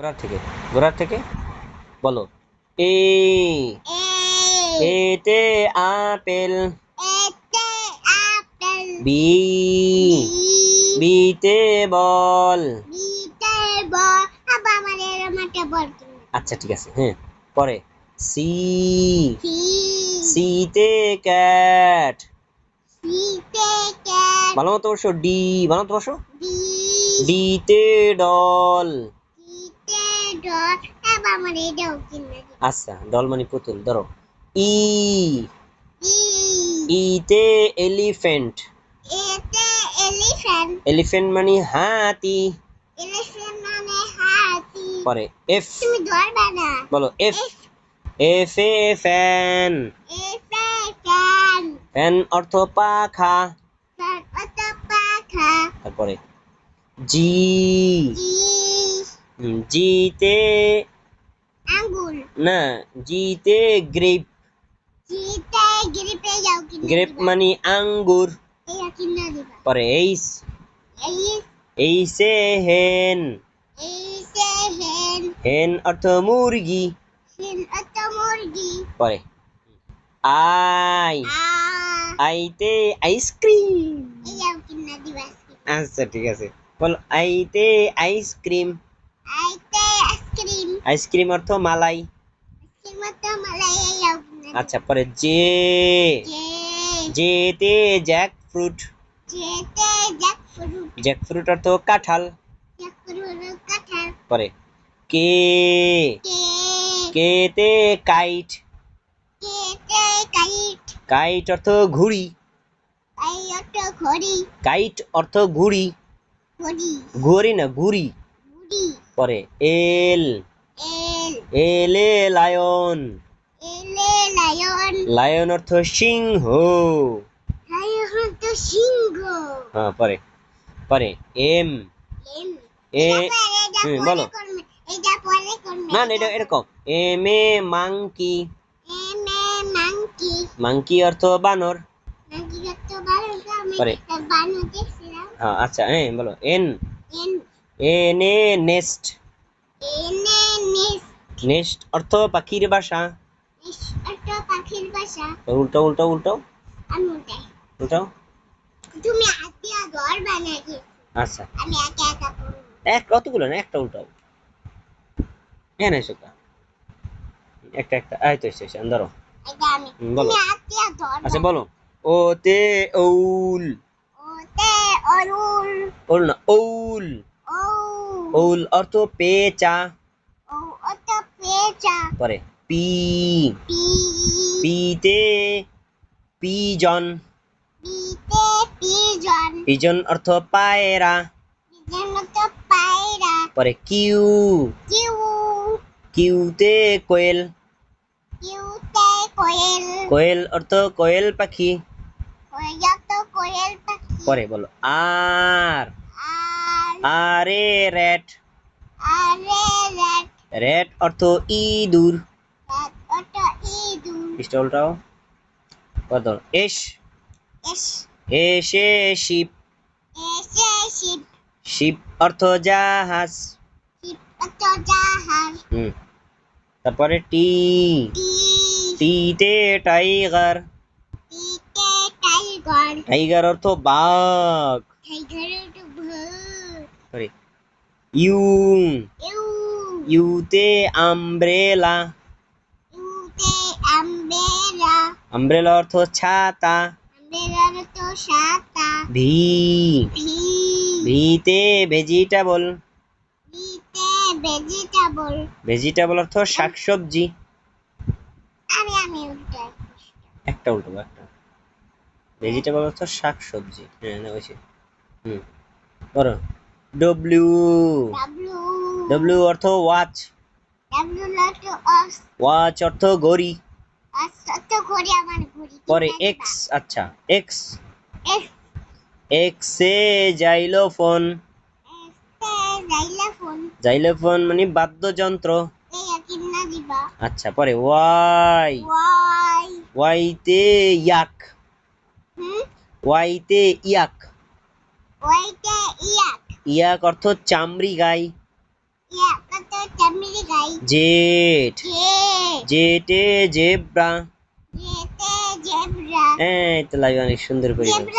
ঘোড়ার থেকে ঘোড়ার থেকে? বলো। এ এতে আপেল বি বিতে বল। আচ্ছা ঠিক আছে হ্যাঁ পরে। সি সি সিতে ক্যাট সিতে ক্যাট। ভালো মতো বসো ডি ভালো মতো বসো। ডি। ডিতে ডল। আচ্ছা ডল মানে পুতুল ধরো। ই। ই। ইতে এলিফ্যান্ট এতে এলিফ্যান্ট। এলিফ্যান্ট মানে হাতি। এলিফ্যান্ট মানে হাতি পরে এফ। তুমি ধরবে না বলো এফ। এফ এ ফ্যান। এফে ফ্যান ফ্যান অর্থ পাখা। ফ্যান অত পাখা। তারপরে G. G. হুম, জিতে আঙ্গুল না জিতে গ্রেপ জিতে গ্রিপে যাও কিনে গ্রেপ দিবা। মানে আঙ্গুর এইটা কিনে দিবা পরে এইস এই এইসে হেন এই সে হেন হেন অর্থ মুরগি হেন অত মুরগি পরে আই আ আইতে আইসক্রিম এইটাও কিনে দিবা আচ্ছা ঠিক আছে বল আইতে আইসক্রিম আইতে Ice cream. অর্থ মালাই। আচ্ছা পরে জে। জেতে জ্যাক ফ্রুট জ্যাক ফ্রুট অর্থ কাঁঠাল। পরে কে। কে। কেতে কাইট। কাইট। কাইট অর্থ ঘুড়ি। কাইট অর্থ ঘুড়ি। ঘুড়ি না ঘুড়ি। পরে এল। এল। লায়ন। লায়ন। অর্থ সিংহ। সিংহ। হ্যাঁ পরে। পরে এম। এ বলো। না না এটা এরকম। এম এ মাংকি। মাংকি। অর্থ বানর। পরে। হ্যাঁ আচ্ছা হ্যাঁ বলো। এন। এন নেস্ট এন এ নিস নেস্ট অর্থ পাখির বাসা অত পাখির বাসা উল্টো উল্টো উল্টো আমি উঠাই উল্টো তুমি ঘর বানাই আচ্ছা আমি একা একা এক কতগুলো না একটা উল্টাও হ্যাঁ না একটা একটা এই তো এসে বলো। আচ্ছা বলো ওতে ওল ওতে অরুল ওল না ও ওল অর্থ পেঁচা। ও অত পেঁচা পরে পি। পি পিতে পিজন। পিতে পিজন পিজন অর্থ পায়রা। পিজন তো পায়রা পরে কিউ। কিউ কিউতে কোয়েল কোয়েল। কোয়েল অর্থ কোয়েল পাখি। কোয়েল তো কোয়েল পাখি। পরে বলো আর। আর আরে র্যাট আরে রেড র্যাট অর্থ ইঁদুর রেড অত ইদুর পৃষ্ঠা উল্টাও কত এস এস এসে শিপ এসে শিপ শিপ অর্থ জাহাজ শিপ অত জাহাজ হুম তারপরে টি টি টিতে টাইগার টিতে টাইগার টাইগার অর্থ বাঘ টাইগারের তো ভূত সরি ইউ ইউ ইউতে আমব্রেলা ইউতে আমবেলা আমব্রেলা অর্থ ছাতা। আমবেলার তো সাতা ভি। ভি। ভিতে ভেজিটেবল ভিতে ভেজিটেবল ভেজিটেবল অর্থ শাকসবজি। আমি আমি উল্টাই একটা উল্টো একটা। ভেজিটেবল অর্থ শাকসবজি। হ্যাঁ না হয়েছে হুম। বলো। ডব্লিউ ডাব্লু ডব্লিউ অর্থ ওয়াচ ওয়াচ অর্থ ঘড়ি। তো পরে এক্স আচ্ছা এক্স এক্স জাইলোফোন এক্সে যাইলা ফোন। জাইলোফোন মানে বাদ্যযন্ত্র। আচ্ছা পরে ওয়াই ওয়াই ওয়াইতে ইয়াক ওয়াইতে ইয়াক ওইতে ইয়াক ইয়াক অর্থ চামড়ি গাই। Jet জেটে zebra. হ্যাঁ তো লাগে অনেক সুন্দর করে।